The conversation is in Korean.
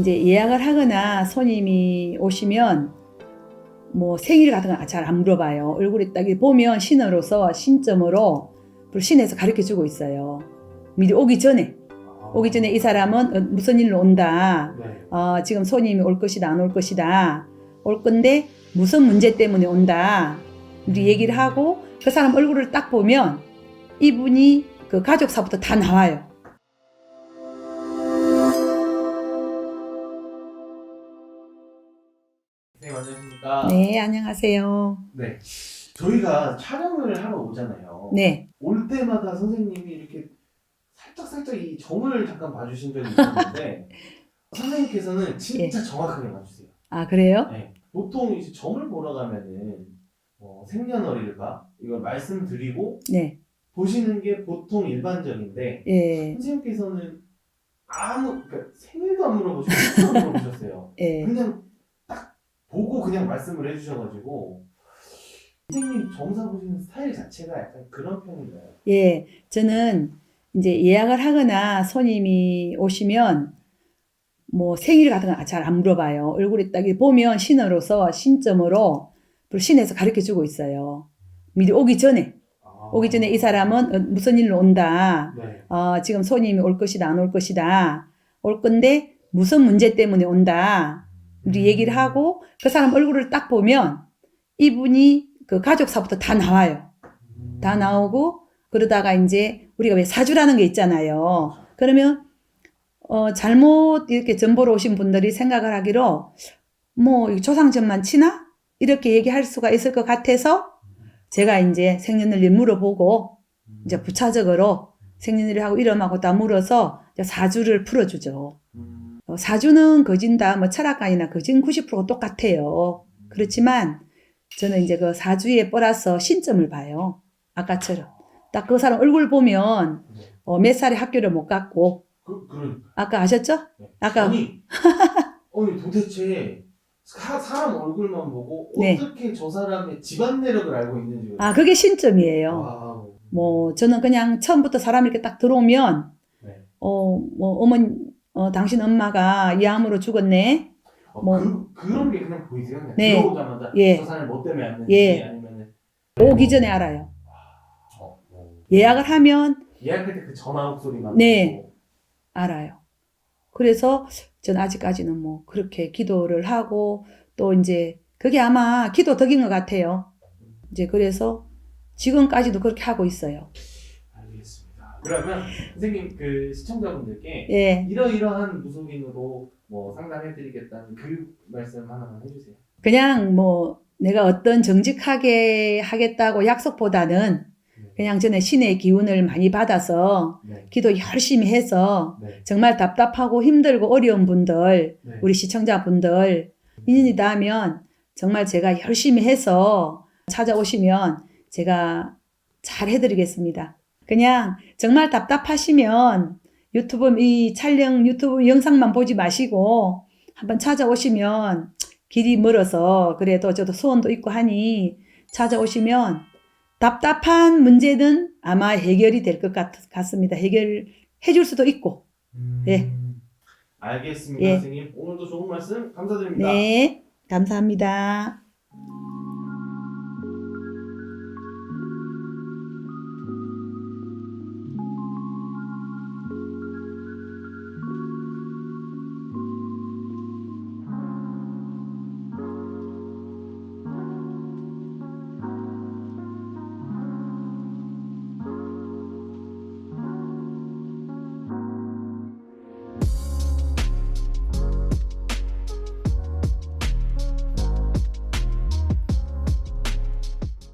이제 예약을 하거나 손님이 오시면 뭐 생일 같은 거잘안 물어봐요. 얼굴이 딱 보면 신으로서 신점으로 신에서 가르쳐 주고 있어요. 미리 오기 전에 오기 전에 이 사람은 어, 무슨 일로 온다. 네. 어, 지금 손님이 올 것이다 안 올 것이다. 올 건데 무슨 문제 때문에 온다. 우리 얘기를 하고 그 사람 얼굴을 딱 보면 이분이 그 가족사부터 다 나와요. 네, 안녕하십니까. 네, 안녕하세요. 네. 저희가 촬영을 하러 오잖아요. 네, 올 때마다 선생님이 이렇게 살짝 살짝 이 점을 잠깐 봐주신 적이 있었는데 선생님께서는 진짜 정확하게 봐주세요. 아 그래요? 네. 보통 이제 점을 보러 가면은 뭐 생년월일과 이걸 말씀드리고 네, 보시는 게 보통 일반적인데 예, 선생님께서는 아무 그러니까 생일도 안 물어보시고 물어보셨어요. 예. 그냥 딱 보고 그냥 말씀을 해주셔가지고 선생님 점사 보시는 스타일 자체가 약간 그런 편인가요? 예, 저는 이제 예약을 하거나 손님이 오시면 뭐 생일 같은 거 잘 안 물어봐요. 얼굴이 딱 보면 신으로서 신점으로 신에서 가르쳐 주고 있어요. 미리 오기 전에 아. 오기 전에 이 사람은 어, 무슨 일로 온다. 네. 어, 지금 손님이 올 것이다 안 올 것이다. 올 건데 무슨 문제 때문에 온다. 우리 얘기를 하고 그 사람 얼굴을 딱 보면 이분이 그 가족사부터 다 나와요. 다 나오고 그러다가 이제 우리가 왜 사주라는 게 있잖아요. 그러면 어 잘못 이렇게 전보러 오신 분들이 생각을 하기로 뭐 이거 조상점만 치나 이렇게 얘기할 수가 있을 것 같아서 제가 이제 생년월일 물어보고 이제 부차적으로 생년월일 하고 이름하고 다 물어서 사주를 풀어주죠. 음. 어, 사주는 거진다 뭐 철학관이나 거진 90% 똑같아요. 그렇지만 저는 이제 그 사주에 플러스 신점을 봐요. 아까처럼. 딱 그 사람 얼굴 보면 어, 몇 살에 학교를 못 갔고 그, 아까 아셨죠? 아까 아니 아니 도대체 사, 사람 얼굴만 보고 네. 어떻게 저 사람의 집안 내력을 알고 있는지 아 그게 신점이에요. 와우. 뭐 저는 그냥 처음부터 사람이 이렇게 딱 들어오면 네. 어 뭐 어머니 어, 당신 엄마가 이 암으로 죽었네. 어, 뭐- 그, 그런 게 그냥 보이세요? 그냥 네. 들어오자마자 예. 저 사람이 뭐 때문에 왔는지 예. 아니면은 오기 전에 알아요. 어, 어. 예약을 하면 예약할 때 그 전화 목소리만 네. 듣고. 알아요. 그래서 전 아직까지는 뭐 그렇게 기도를 하고 또 이제 그게 아마 기도 덕인 것 같아요. 이제 그래서 지금까지도 그렇게 하고 있어요. 그러면 선생님 그 시청자분들께 예. 이러이러한 무속인으로 뭐 상담해드리겠다는 그 말씀 하나만 해주세요. 그냥 뭐 내가 어떤 정직하게 하겠다고 약속보다는 그냥 저는 신의 기운을 많이 받아서 네. 기도 열심히 해서 네. 정말 답답하고 힘들고 어려운 분들, 네. 우리 시청자분들, 인연이 닿으면 정말 제가 열심히 해서 찾아오시면 제가 잘 해드리겠습니다. 그냥 정말 답답하시면 유튜브 이 촬영 유튜브 영상만 보지 마시고 한번 찾아오시면 길이 멀어서 그래도 저도 소원도 있고 하니 찾아오시면 답답한 문제는 아마 해결이 될 것 같습니다. 해결해 줄 수도 있고. 예. 음, 알겠습니다, 예. 선생님. 오늘도 좋은 말씀 감사드립니다. 네, 감사합니다.